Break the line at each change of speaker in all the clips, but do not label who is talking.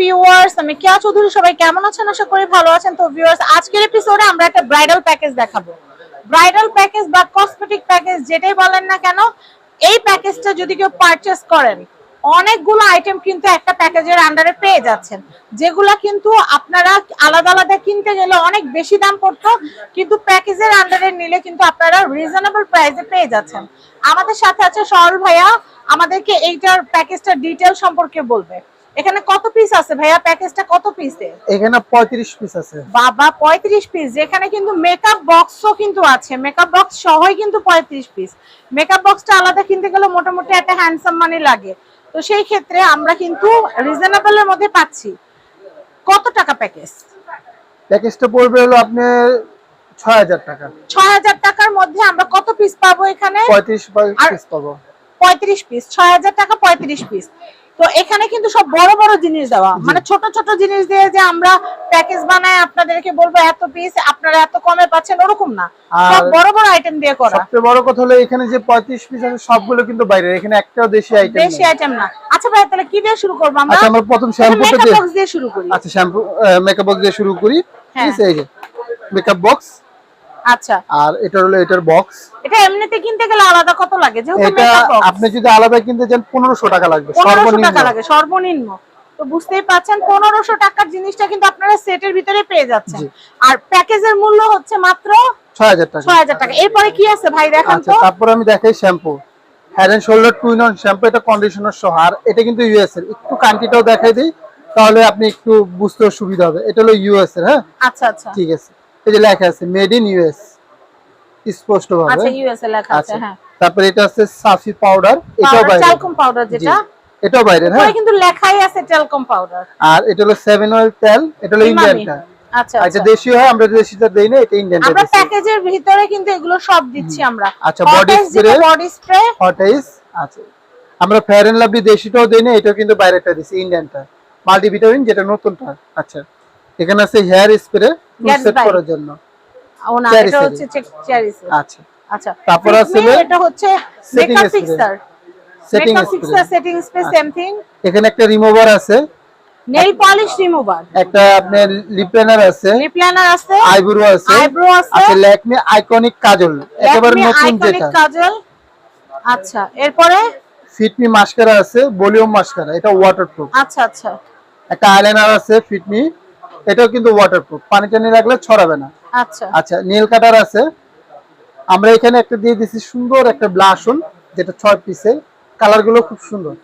Viewers আমি চৌধুরী, সবাই কেমন আছেন? ভালো আছেন। তো আমরা একটা ব্রাইডাল প্যাকেজ ব্রাইডাল প্যাকেজ বা কসমেটিক প্যাকেজ বলেন না কেন, এই প্যাকেজটা যদি কেউ পারচেস করেন, অনেকগুলো আইটেম কিন্তু একটা প্যাকেজের আন্ডারে পেয়ে যাচ্ছেন, যেগুলা কিন্তু আপনারা আলাদা আলাদা কিনতে গেলে অনেক বেশি দাম পড়তো, কিন্তু প্যাকেজের আন্ডারে নিলে কিন্তু আপনারা রিজনেবল প্রাইসে পেয়ে যাচ্ছেন। আমাদের সাথে আছে সরল ভাইয়া, আমাদেরকে এইটার প্যাকেজটার ডিটেল সম্পর্কে বলবে। এখানে কত পিস আছে ভাইয়া? প্যাকেজটা কত পিসে
এখানে পঁয়ত্রিশ পিস আছে।
বাবা পঁয়ত্রিশ পিস যেখানে কিন্তু মেকআপ বক্সও কিন্তু আছে। মেকআপ বক্স সহই কিন্তু পঁয়ত্রিশ পিস মেকআপ বক্সটা আলাদা কিনতে গেলে মোটামুটি একটা হ্যান্ডসাম মানি লাগে। তো সেই ক্ষেত্রে আমরা কিন্তু রিজনেবল এর মধ্যে পাচ্ছি। কত টাকা প্যাকেজ
প্যাকেজটা পড়বে হলো আপনার ছয় হাজার টাকা।
ছয় হাজার টাকার মধ্যে আমরা কত পিস পাবো এখানে?
পঁয়ত্রিশ
আর-
পিস পাবো।
পঁয়ত্রিশ পিস ছয় হাজার টাকা পঁয়ত্রিশ পিস তো এখানে কিন্তু সব বড় বড় জিনিস দেওয়া। মানে ছোট ছোট জিনিস দিয়ে যে আমরা প্যাকেজ বানায় আপনাদেরকে বলব এত পিস আপনারা এত কমে পাচ্ছেন ওরকম না। সব বড় বড় আইটেম দিয়ে করা।
সবচেয়ে বড় কথা হলো এখানে যে পঁয়ত্রিশ পিস আছে সবগুলো কিন্তু বাইরে এখানে একটাও দেশি আইটেম
বেশি আইটেম না। আচ্ছা ভাই তাহলে কি দিয়ে শুরু করব আমরা?
আচ্ছা আমরা প্রথম শ্যাম্পুটা দিয়ে
শুরু করি।
আচ্ছা শ্যাম্পু মেকআপ বক্স দিয়ে শুরু করি। ঠিক
হ্যাঁ।
আছে এই যে মেকআপ বক্স
আচ্ছা।
আর এটা হলো এটার বক্স
এটা এমনিতে কিনতে গেলে আলাদা কত লাগে? যেহেতু
এটা আপনি যদি আলাদা কিনতে চান পনেরোশো টাকা লাগবে সর্বনিম্ন
টাকা লাগে সর্বনিম্ন। তো বুঝতেই পাচ্ছেন পনেরোশো টাকার জিনিসটা কিন্তু আপনারা সেটের ভিতরে পেয়ে যাচ্ছেন। আর প্যাকেজের মূল্য হচ্ছে মাত্র
ছয় হাজার টাকা।
ছয় হাজার টাকা। এরপরে কি আছে ভাই দেখান
আচ্ছা
তো।
তারপর আমি দেখাই shampoo. And shoulder two in one shampoo এটা কন্ডিশনার সহ। আর এটা কিন্তু ইউএস এর। একটু কান্ট্রিটাও দেখাই দিই তাহলে আপনি একটু বুঝতে সুবিধা হবে। এটা হলো ইউএস এর হ্যাঁ?
আচ্ছা আচ্ছা।
ঠিক আছে। এই যে লেখা আছে মেড ইন ইউএস স্পষ্ট ভাবে
আচ্ছা ইউএসএ লেখা আছে
আচ্ছা।
হ্যাঁ।
তারপর এটা আছে সাফি পাউডার এটাও বাইরে।
ট্যালকম পাউডার যেটা।
এটাও বাইরে হ্যাঁ।
উপরে কিন্তু লেখাই আছে ট্যালকম পাউডার
আর এটা হলো সেভেন অয়েল তেল এটা হলো ইন্ডিয়ানটা
আচ্ছা
এটা
আচ্ছা।
দেশীয় হয় আমরা দেশিটা দেই না এটা ইন্ডিয়ান
আমরা প্যাকেজের ভিতরে কিন্তু এগুলো সব দিচ্ছি আমরা।
আচ্ছা, body spray?
Body spray
hot ice আছে আমরা ফেয়ার এন্ড লাভলি দেশিটাও দেই না এটাও কিন্তু বাইরেটা দিছি ইন্ডিয়ানটা মাল্টিভিটামিন যেটা নতুনটা আচ্ছা। এখানে আছে হেয়ার স্প্রে সেট করার জন্য।
ও না এটা
আচ্ছা।
আচ্ছা।
তারপর আছে
এটা হচ্ছে makeup fixer
setting spray
setting spray same thing
এখানে একটা রিমুভার আছে।
নেল পলিশ রিমুভার
একটা আপনার লিপ লাইনার আছে।
লিপ লাইনার আছে।
আইব্রো আছে।
আইব্রো আছে।
আছে ল্যাকমি আইকনিক কাজল একেবারে নতুন
কাজল আচ্ছা এরপরে?
ফিটমি মাস্কারা আছে ভলিউম মাস্কারা এটা ওয়াটারপ্রুফ
আচ্ছা আচ্ছা।
একটা আইলাইনার আছে ফিটমি এটাও কিন্তু ওয়াটারপ্রুফ পানি টানি রাখলে ছড়াবে না।
আচ্ছা।
আচ্ছা নীল কাটার আছে। আমরা এখানে একটা দিয়ে দিছি সুন্দর একটা ব্লাশন যেটা ছয় পিসের কালারগুলো খুব সুন্দর।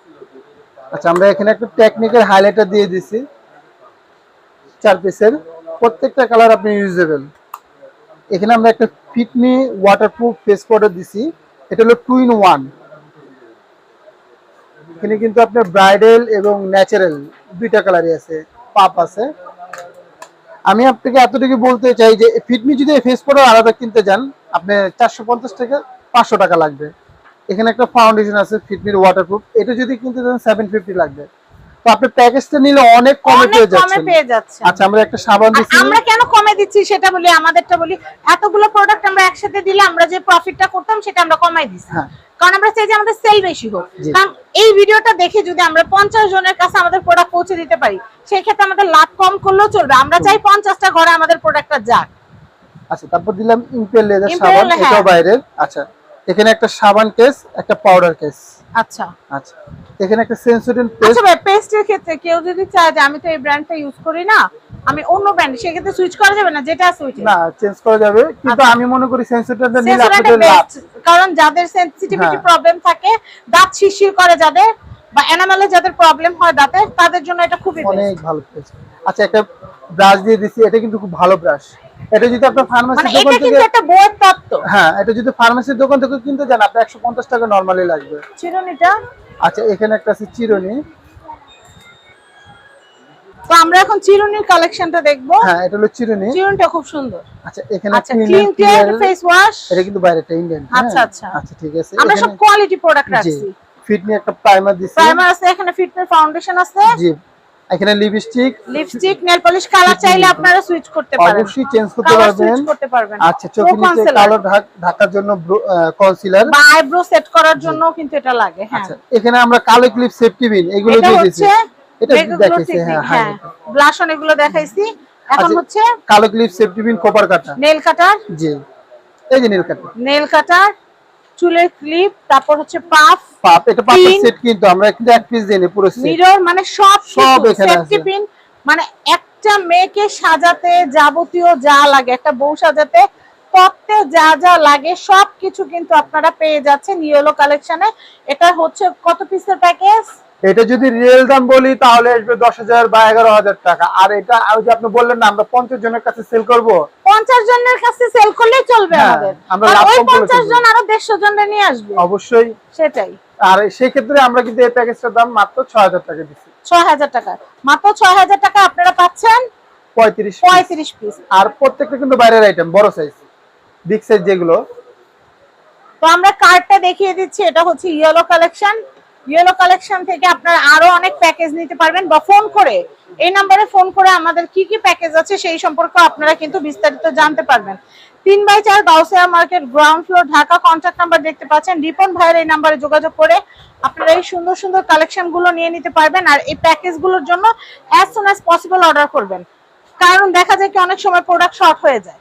আচ্ছা আমরা এখানে একটা টেকনিক্যাল হাইলাইটার দিয়ে দিছি। চার পিসের প্রত্যেকটা কালার আপনি ইউজেবল এখানে আমরা একটা ফিটমি ওয়াটারপ্রুফ ফেস পাউডার দিছি। এটা হলো টু ইন ওয়ান এখানে কিন্তু আপনার ব্রাইডাল এবং ন্যাচারাল দুইটা কালারই আছে। পাপ আছে। আমি আপনাকে এতটুকু বলতে চাই যে ফিটমি যদি ফেস পাউডার আলাদা কিনতে যান আপনি চারশো পঞ্চাশ থেকে পাঁচশো টাকা লাগবে। এখানে একটা ফাউন্ডেশন আছে ফিটমির ওয়াটারপ্রুফ এটা যদি কিনতে যান সেভেন ফিফটি লাগবে। তো আপনি প্যাকেজটা নিলে অনেক কমে পেয়ে যাচ্ছেন। আচ্ছা আমরা একটা সাবান দিচ্ছি
আমরা কেন কমে দিচ্ছি সেটা বলি আমাদেরটা বলি এতগুলো প্রোডাক্ট আমরা একসাথে দিলে আমরা যে প্রফিটটা করতাম সেটা আমরা কমাই দিচ্ছি
হ্যাঁ।
কারণ আমরা চাই যে আমাদের সেল বেশি হোক। কারণ এই ভিডিওটা দেখে যদি আমরা পঞ্চাশ জনের কাছে আমাদের প্রোডাক্ট পৌঁছে দিতে পারি সেই ক্ষেত্রে আমাদের লাভ কম করলেও চলবে। আমরা চাই পঞ্চাশটা ঘরে আমাদের প্রোডাক্টটা যাক।
আচ্ছা তারপর দিলাম ইম্পেল লেদার সাবান
এটা
এটাও বাইরের। আচ্ছা এখানে একটা সাবান কেস একটা পাউডার কেস।
আচ্ছা।
আচ্ছা। এখানে একটা সেন্সোডিন পেস্ট
আচ্ছা ভাই পেস্টের ক্ষেত্রে কেউ যদি চায় যে আমি তো এই ব্র্যান্ডটা ইউজ করি না আমি অন্য ব্র্যান্ড সেক্ষেত্রে সুইচ করা যাবে না? যেটা সুইচ
না চেঞ্জ করা যাবে। কিন্তু
আচ্ছা।
আমি মনে করি সেন্সোডিনটা নিলে আপনাদের লাভ।
কারণ যাদের সেনসিটিভিটি
হ্যাঁ।
প্রবলেম থাকে দাঁত শিরশির করে যাদের বা এনামেলে যাদের প্রবলেম হয় দাঁতে তাদের জন্য এটা খুবই
অনেক ভালো পেস্ট আচ্ছা একটা ব্রাশ দিয়ে দিছি এটা কিন্তু খুব ভালো ব্রাশ এটা যদি আপনার ফার্মাসির
মানে
দোকান
এটা কিন্তু একটা বইয়ের তত্ত্ব।
হ্যাঁ এটা যদি ফার্মাসির দোকান থেকে কিনতে যান আপনি একশো পঞ্চাশ টাকা নর্মালি লাগবে।
চিরুনিটা?
আচ্ছা এখানে একটা আছে চিরুনি।
তো আমরা এখন চিরুনির কালেকশনটা দেখব।
হ্যাঁ এটা হলো চিরুনি।
চিরুনিটা খুব সুন্দর।
আচ্ছা এখানে
আচ্ছা ক্লিন
clear-
ফেস ওয়াশ
এটা কিন্তু বাইরেটা ইন্ডিয়ান
আচ্ছা, আচ্ছা।
আচ্ছা ঠিক আছে।
আমরা সব কোয়ালিটি প্রোডাক্ট রাখছি।
ফিটনি একটা প্রাইমার দিছি।
প্রাইমার আছে এখানে ফিটনেস ফাউন্ডেশন আছে।
জি। এখানে lipstick
lipstick nail polish colour চাইলে আপনারা সুইচ করতে পারেন।
অবশ্যই চেঞ্জ করতে পারবেন।
করতে পারবেন।
আচ্ছা চোখের নিচে কালো ঢাক- ঢাকার জন্য কনসিলার
বা আইব্রো সেট করার জন্য কিন্তু এটা লাগে হ্যাঁ।
আচ্ছা এখানে আমরা কালো ক্লিপ সেফটি বিন এগুলো দিয়ে দিয়েছি এটা দেখাইছি হ্যাঁ
হ্যাঁ।
হাইলাইটার
ব্লাশন এগুলো দেখাইছি। এখন
আচ্ছা।
হচ্ছে
কালো ক্লিপ সেফটি পিন কপার কাটা
নেল কাটার
জি এই যে নীল কাটা
নেল কাটার চুলের ক্লিপ তারপর হচ্ছে পাফ
পাপ এটা
পাফের
সেট কিন্তু আমরা কিন্তু এক পিস দিই পুরো সেট
মিরর মানে সব
সব এখানে আছে।
পিন মানে একটা মেয়েকে সাজাতে যাবতীয় যা লাগে একটা বউ সাজাতে তত্ত্বে যা যা লাগে সব কিছু কিন্তু আপনারা পেয়ে যাচ্ছেন ইয়েলো কালেকশনে এটা হচ্ছে কত পিসের প্যাকেজ
এটা যদি রিয়েল দাম বলি তাহলে আসবে দশ হাজার বা এগারো হাজার টাকা। আর এটা ওই যে আপনি বললেন না আমরা পঞ্চাশ জনের কাছে সেল করব?
পঞ্চাশ জনের কাছে সেল করলেই চলবে
হ্যাঁ,
আমাদের।
আমরা
পঞ্চাশ। জন আরও দেড়শো জনরে নিয়ে আসবে।
অবশ্যই।
সেটাই।
আর সেই ক্ষেত্রে আমরা কিন্তু এই প্যাকেজটার দাম মাত্র ছয় হাজার টাকা দিচ্ছি।
ছয় হাজার টাকা। মাত্র ছয় হাজার টাকা আপনারা পাচ্ছেন
পঁয়ত্রিশ।
পঁয়ত্রিশ পিস
আর প্রত্যেকটা কিন্তু বাইরের আইটেম বড় সাইজ সাইজ যেগুলো।
তো আমরা কার্ডটা দেখিয়ে দিচ্ছি, এটা হচ্ছে ইয়েলো কালেকশন ইয়েলো কালেকশন থেকে আপনারা আরও অনেক প্যাকেজ নিতে পারবেন বা ফোন করে। এই নাম্বারে ফোন করে আমাদের কি কি প্যাকেজ আছে সেই সম্পর্কে আপনারা কিন্তু বিস্তারিত জানতে পারবেন। তিন বাই চার Gausia market ground floor Dhaka. Contact number দেখতে পাচ্ছেন। রিপন ভাইয়ের এই নাম্বারে যোগাযোগ করে আপনারা এই সুন্দর সুন্দর কালেকশনগুলো নিয়ে নিতে পারবেন আর এই প্যাকেজগুলোর জন্য as soon as possible order করবেন। কারণ দেখা যায় কি অনেক সময় প্রোডাক্ট শর্ট হয়ে যায়।